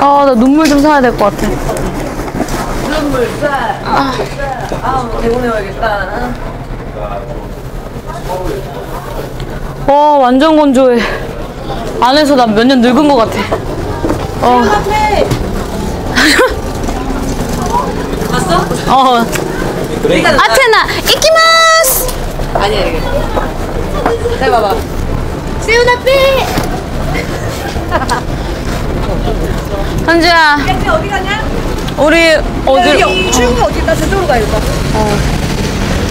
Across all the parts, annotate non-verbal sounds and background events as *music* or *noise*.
아, 나 눈물 좀 사야 될 것 같아. 눈물 쌀. 아, 아, 대본해야겠다. 와, 완전 건조해. 안에서 나 몇 년 늙은 것 같아. 어. 봤어? 어. 아테나, 이키마스! 아니야 이게. 잘 봐봐. 세우나삐! *laughs* 현주야, 야, 어디 가냐? 우리 어디로, 여기 출구 어디 나 저쪽으로 가야겠다.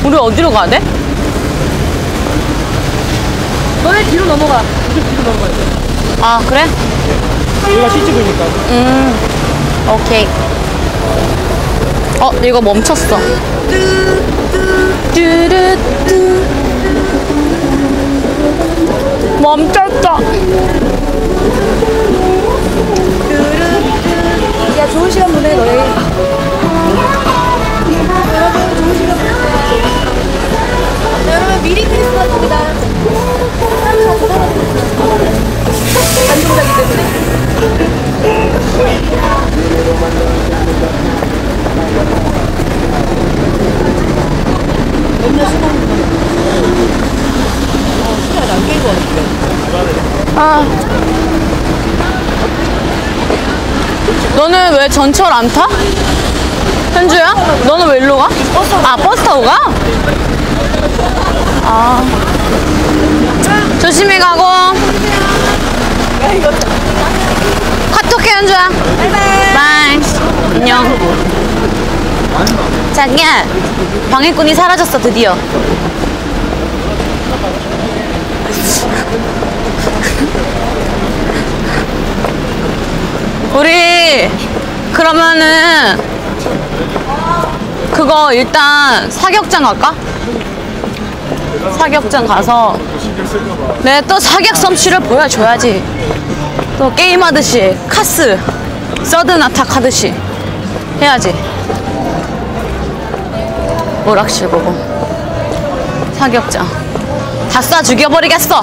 우리 어디로 가야 돼? 너네 뒤로 넘어가. 뒤로 넘어가야 돼. 아, 그래? 여기가 시집이니까. 음, 오케이. 어, 이거 멈췄어. 뚜루뚜. 멈췄다. 야, 좋은 시간 보내 너희. 여러분 좋은 시간 보내세요. 여러분 미리 크리스마스입니다. 단종자기 때문에. 몇년 신나는 어, 시간이 안 깨인 것 같은데. 아. 너는 왜 전철 안 타? 현주야? 너는 왜 일로 가? 아, 버스 타고 가? 아. 조심히 가고. 카톡해, 현주야. 바이바이. 안녕. 자기야, 방해꾼이 사라졌어, 드디어. 우리 그러면은 그거 일단 사격장 갈까? 사격장 가서 내또 사격 솜씨를 보여줘야지. 또 게임하듯이 카스 서든 아탁 하듯이 해야지. 오락실 보고. 사격장. 다 쏴 죽여버리겠어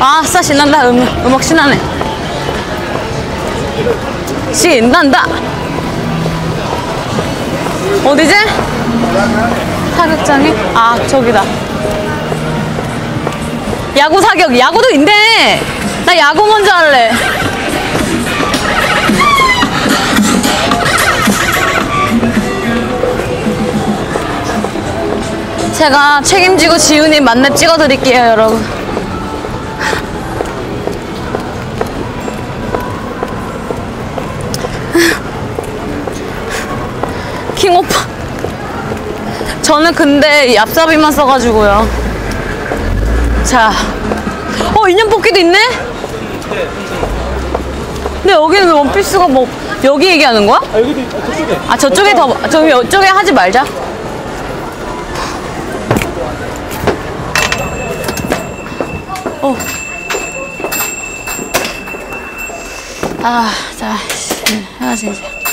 아싸 신난다. 음, 음악 신나네. 신난다. 어디지? 사격장이? 아 저기다. 야구 사격. 야구도 있네. 나 야구 먼저 할래. 제가 책임지고 지훈이 만렙 찍어드릴게요 여러분 저는 근데 얍삽이만 써가지고요. 자. 어, 인형 뽑기도 있네? 근데 여기는 왜 원피스가 뭐, 여기 얘기하는 거야? 아, 여기도 있- 아, 저쪽에. 아, 저쪽에 더, 저기, 이쪽에 하지 말자. 어. 아, 자, 해야지, 이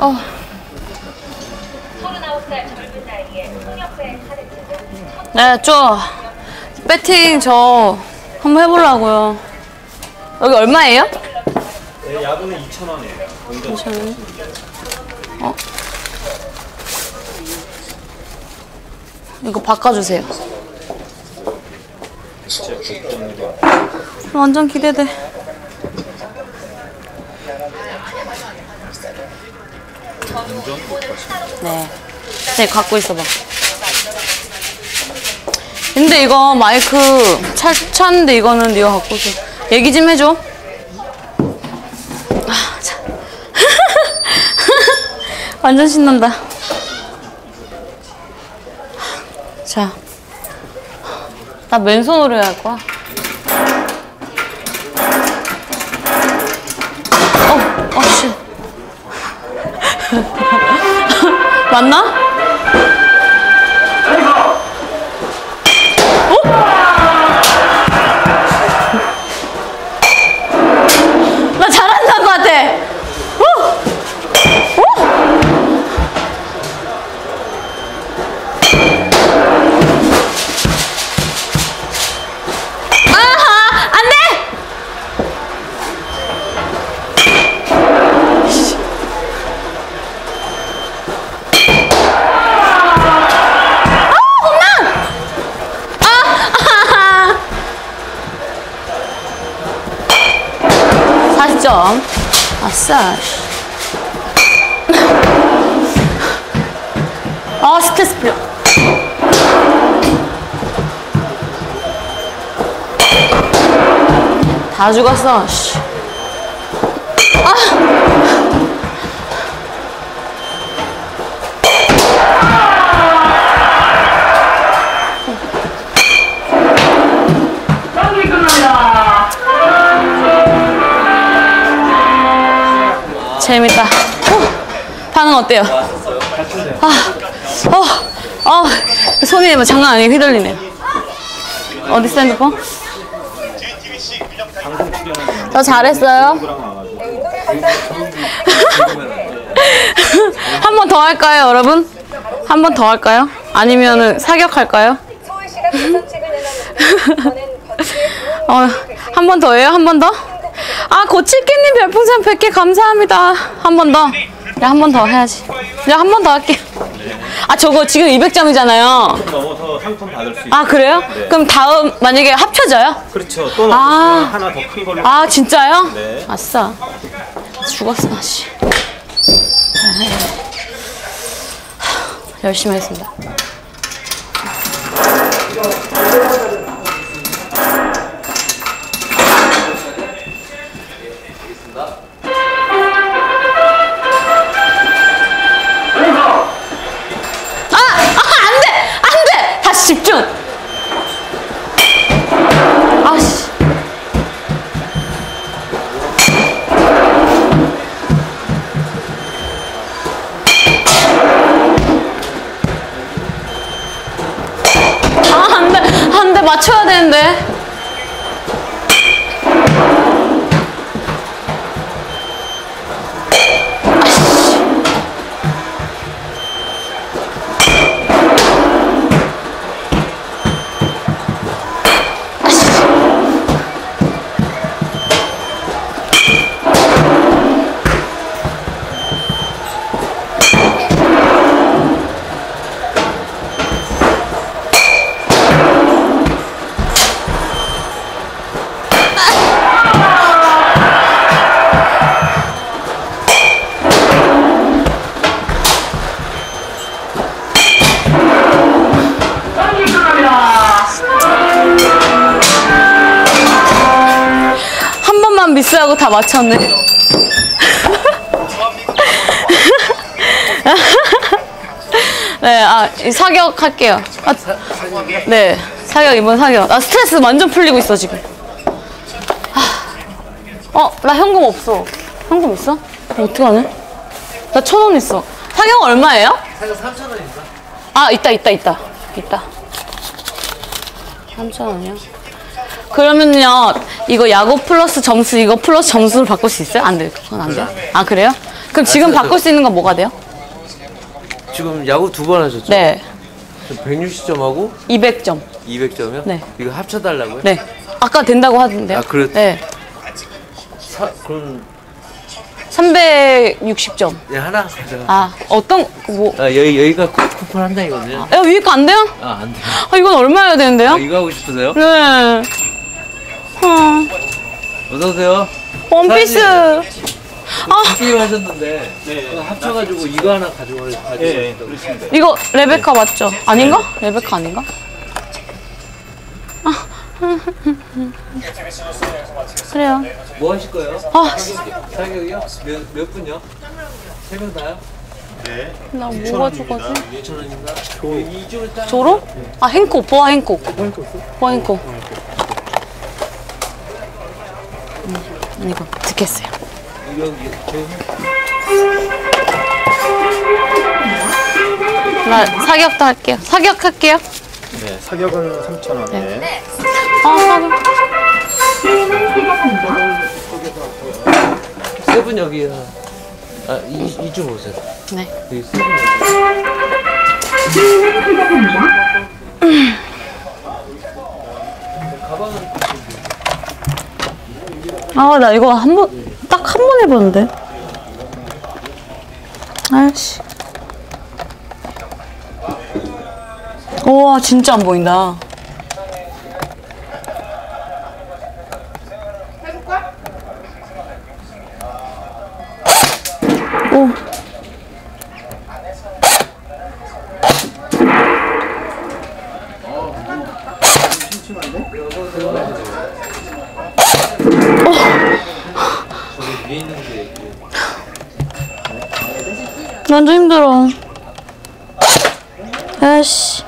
어. 39살 젊은 나이에 통역사의 카드를 네, 저 배팅 저 한번 해보려고요. 여기 얼마예요? 네, 야구는 2,000원이에요. 잠시만요. 어? 이거 바꿔주세요. 완전 기대돼. 네. 네, 갖고 있어봐. 근데 이거 마이크 차, 차는데 이거는 네가 갖고 있어. 얘기 좀 해줘. 아, 자. *laughs* 완전 신난다. 자. 나 맨손으로 해야 할 거야. 어, 어, 씨. 맞나? 아, 스트레스 풀려. 다 죽었어. 씨. 재밌다. 후, 반응 어때요? 아, 어, 어, 손이 뭐 장난 아니게 휘둘리네. 어디 핸드폰? 저 잘했어요. *laughs* 한 번 더 할까요, 여러분? 한 번 더 할까요? 아니면은 사격할까요? *laughs* 어, 한 번 더예요? 한 번 더? 아, 고칠기님 별풍선 100개 감사합니다. 한 번 더. 야, 한 번 더 해야지. 야, 한 번 더 할게. 아, 저거 지금 200점이잖아요. 넘어서 상품 받을 수 있어요. 아, 그래요? 그럼 다음, 만약에 합쳐져요? 그렇죠. 또 아. 하나 더 큰 걸로. 아, 진짜요? 네. 아싸. 죽었어, 씨. 열심히 하겠습니다. 미스하고 다 맞췄네. *laughs* 네, 아, 이 사격 할게요. 아, 네, 사격, 이번 사격. 나 스트레스 완전 풀리고 있어, 지금. 아, 어, 나 현금 없어. 현금 있어? 어, 어떡하네? 나 천 원 있어. 사격 얼마예요? 사격 3,000원입니다. 아, 있다, 있다, 있다. 있다. 3,000원이요? 그러면요, 이거 야구 플러스 점수, 이거 플러스 점수를 바꿀 수 있어요? 안 돼요. 그건 안 돼요? 아, 그래요? 그럼 지금 바꿀 수 있는 건 뭐가 돼요? 지금 야구 두 번 하셨죠? 네. 160점하고 200점. 200점이요? 네. 이거 합쳐달라고요? 네. 아까 된다고 하던데요? 아, 그랬- 네. 사, 그럼 360점. 예, 하나 가져가. 아, 어떤, 뭐, 아, 여기, 여기가 쿠- 쿠폰 한 장이거든요. 야, 위에 거 안 돼요? 아, 안 돼요. 아, 이건 얼마여야 되는데요? 아, 이거 하고 싶으세요? 네. 어, 어서오세요. 원피스. 아, 게임 하셨는데, 네. 그거 합쳐가지고 이거 하나. 예, 예, 그러시면 돼요. 이거 레베카 맞죠? 아닌가? 레베카 아닌가? 아. 그래요. 뭐 하실 거예요? 아, 사격이요? 몇, 몇 분요? 세 명 다요? 나뭐 가져가지? 2,000원인가? 이쪽을 따 조로? 아, 행콕, 보아 행콕. 보아 행콕. 음, 이거 듣겠어요. 나 사격도 할게요. 사격할게요. 네, 사격은 3,000원. 네. 어, 사격. 세븐 여기야. 아, 이, 이쪽 오세요. 네. 여기 세븐 여기. *laughs* 아, 나 이거 한 번, 딱 한 번 해봤는데. 아이씨. 우와, 진짜 안 보인다. 오. 저기 위에 있는 게. 완전 힘들어. 아이씨.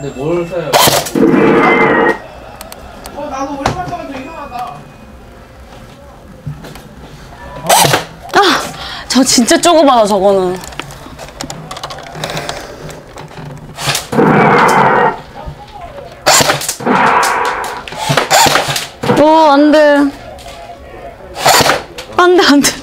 근데 뭘 사요? 저 진짜 조그마다 저거는. 안 돼. 안 돼, 안 돼.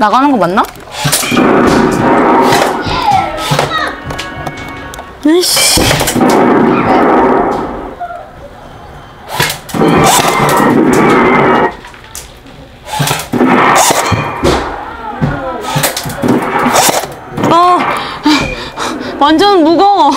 나가는 거 맞나? 아이씨. 어, 완전 무거워.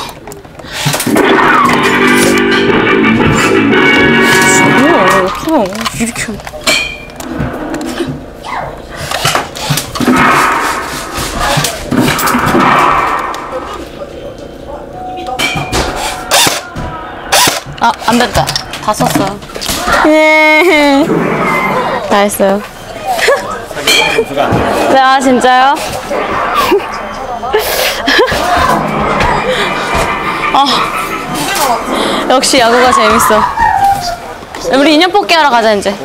안 됐다. 다 썼어요. 예. 다 했어요. 네, 아, 진짜요? 아, *laughs* 역시 야구가 재밌어. 우리 인형 뽑기 하러 가자, 이제.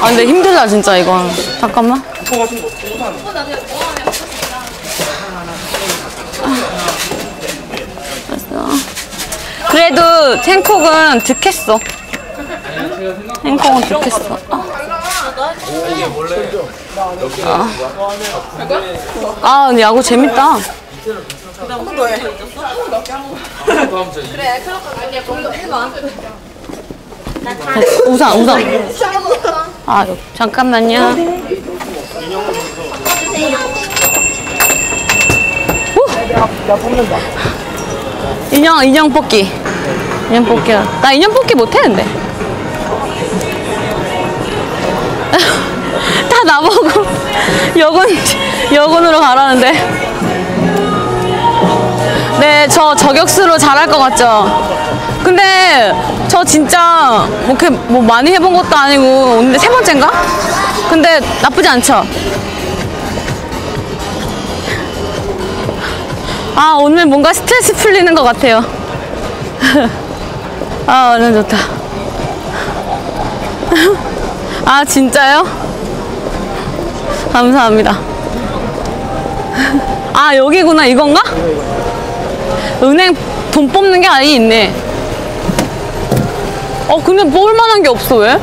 아, 근데 힘들다, 진짜, 이건. 잠깐만. 됐어. 그래도 탱콕은 득했어. 탱콕은 득했어. 아. 아, 야구 재밌다. 됐어, 우산, 우산. 아, 잠깐만요. 오! 인형, 인형 뽑기. 인형 뽑기. 나 인형 뽑기 못했는데. *laughs* 다 나보고 *laughs* 여군, 여군으로 가라는데. 네, 저 저격수로 잘할 것 같죠? 근데 저 진짜 뭐, 이렇게 뭐 많이 해본 것도 아니고 오는데 세 번째인가? 근데 나쁘지 않죠? 아, 오늘 뭔가 스트레스 풀리는 것 같아요. *laughs* 아, 완전 좋다. *laughs* 아, 진짜요? 감사합니다. *laughs* 아, 여기구나. 이건가? 은행 돈 뽑는 게 아예 있네. 어, 근데 뽑을 만한 게 없어, 왜?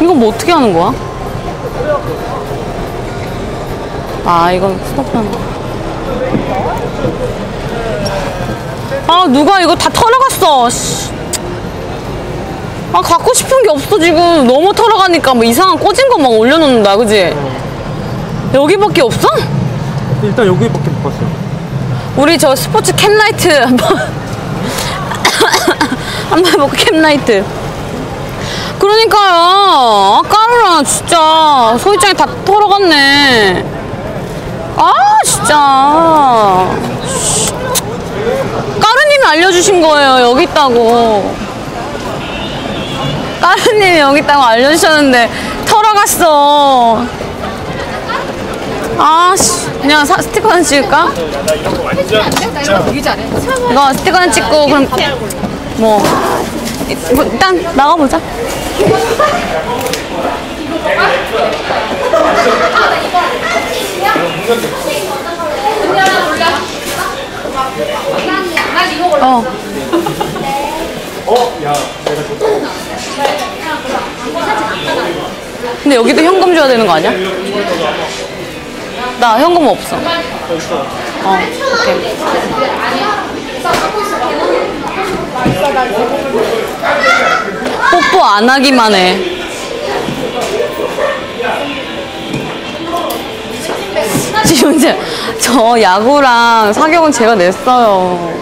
이거 뭐 어떻게 하는 거야? 아, 이건 스톱하는 거. 아, 누가 이거 다 털어갔어. 씨. 아, 갖고 싶은 게 없어, 지금. 너무 털어가니까 뭐 이상한 꽂은 거 막 올려놓는다, 그지? 여기밖에 없어? 일단 여기밖에 못 봤어요. 우리 저 스포츠 캡라이트 한번 *coughs* 한번 해볼까 캡라이트 그러니까요 아 까르라 진짜 소희장이 다 털어갔네 아 진짜 씨. 까르님이 알려주신 거예요 여기 있다고 까르님이 여기 있다고 알려주셨는데 털어갔어 아 씨 그냥 사- 스티커 하나 찍을까? 이거 스티커 하나 찍고 그럼 뭐, 뭐 일단 나가보자 어. 근데 여기도 현금 줘야 되는 거 아니야? 나 현금 없어. 어, 오케이. 뽀뽀 안 하기만 해. 지금 이제 저 야구랑 사격은 제가 냈어요.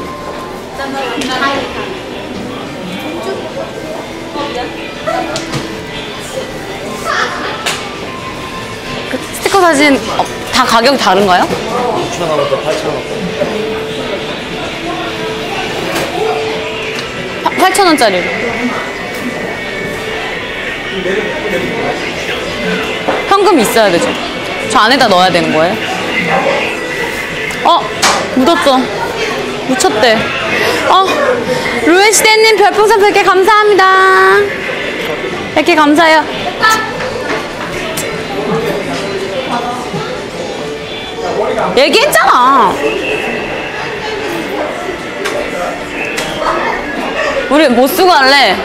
그 스티커 사진 어, 다 가격 다른가요? 6,000원부터 8,000원. 8,000원짜리로. 현금 있어야 되죠. 저 안에다 넣어야 되는 거예요? 어, 묻었어. 묻혔대. 어, 루에시대님 별풍선 100개 감사합니다. 100개 감사해요. 얘기했잖아. 우리 못 쓰고 할래?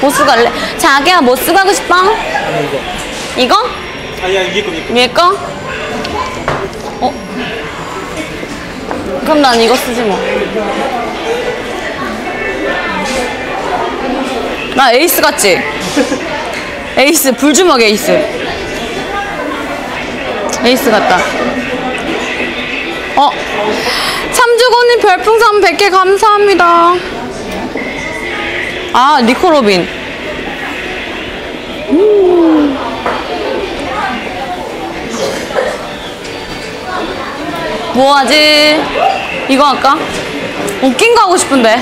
못 쓰고 할래? 자기야 못 쓰고 하고 싶어? 이거? 아니야 이게 거 위에 거? 어? 그럼 난 이거 쓰지 뭐. 나 에이스 같지? *laughs* 에이스, 불주먹 에이스. 에이스 같다. 어? 참주고님 별풍선 100개 감사합니다. 아, 니코로빈. 뭐 하지? 이거 할까? 웃긴 거 하고 싶은데.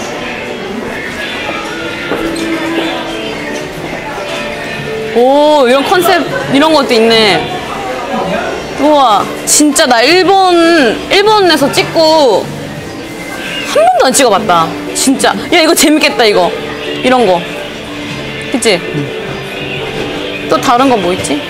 오, 이런 컨셉, 이런 것도 있네. 우와, 진짜 나 일본, 일본에서 찍고 한 번도 안 찍어봤다. 진짜. 야, 이거 재밌겠다, 이거. 이런 거. 그치? 또 다른 거 뭐 있지?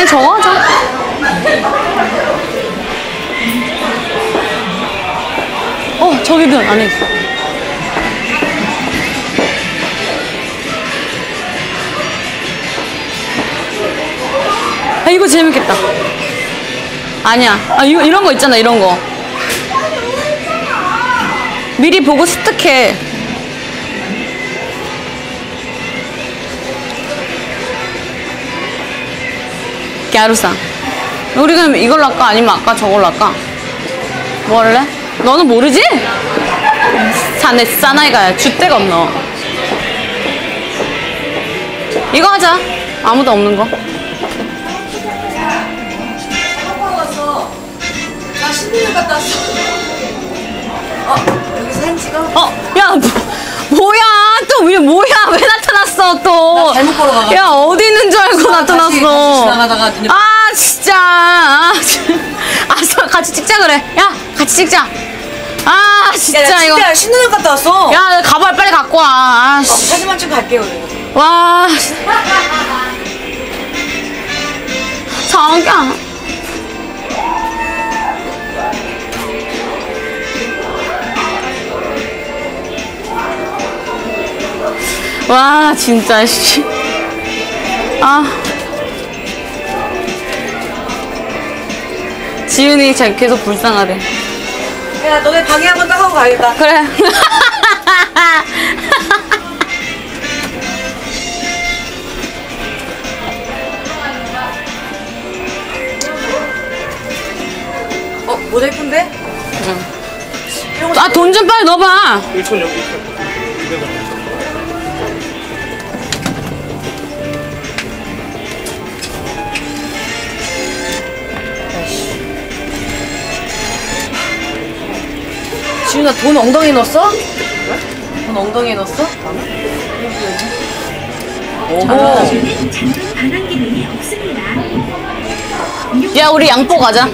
그냥 저거 하자. 어, 저기든 안에 있어. 아, 이거 재밌겠다. 아니야. 아, 이거, 이런 거 있잖아, 이런 거. 미리 보고 습득해. 갸루상 우리 그럼 이걸로 할까? 아니면 아까 저걸로 할까? 뭐 할래? 너는 모르지? 자네 사나이가 주택 없노 이거 하자 아무도 없는 거 어? 야! 뭐. 뭐, 뭐야? 또 왜, 뭐야? 왜 나타났어, 또? 나 잘못 걸어가가지고. 야, 어디 있는 줄 알고 나타났어. 같이, 같이 지나가다가 아, 진짜. 아, 아, 같이 찍자, 그래. 야, 같이 찍자. 아, 진짜, 야, 나 이거. 진짜 신혼여행 갔다 왔어. 야, 가발 빨리 갖고 와. 아, 씨. 사진만 찍고 갈게요. 우리. 와. 자기야. 와, 진짜, 씨. 아. 지윤이 자- 계속 불쌍하대. 야, 너네 방에 한번 따가고 가야겠다. 그래. *laughs* 어, 모자 예쁜데? 이런 거 아, 돈 좀 빨리 넣어봐. 1천 여기 있어. 200원. 지훈아 돈 엉덩이에 넣었어? 돈 엉덩이에 넣었어? 오호. 야, 우리 양뽀 가자.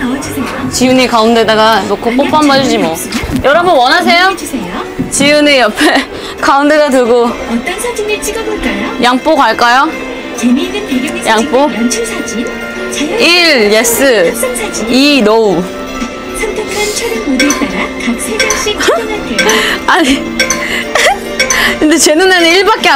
지윤이 가운데다가 놓고 뽀뽀 한번 해주지 뭐. 여러분 원하세요? 지윤이 옆에 *laughs* 가운데다 두고 어떤 사진을 찍어볼까요? 양뽀 갈까요? 재미있는? 찍는 연출 사진, 자연 1 예스, 합성 사진, 2 노우. 촬영 모드에 따라 각세 장씩 촬영할게요. 아니 *laughs* 근데 제 눈에는 1밖에 안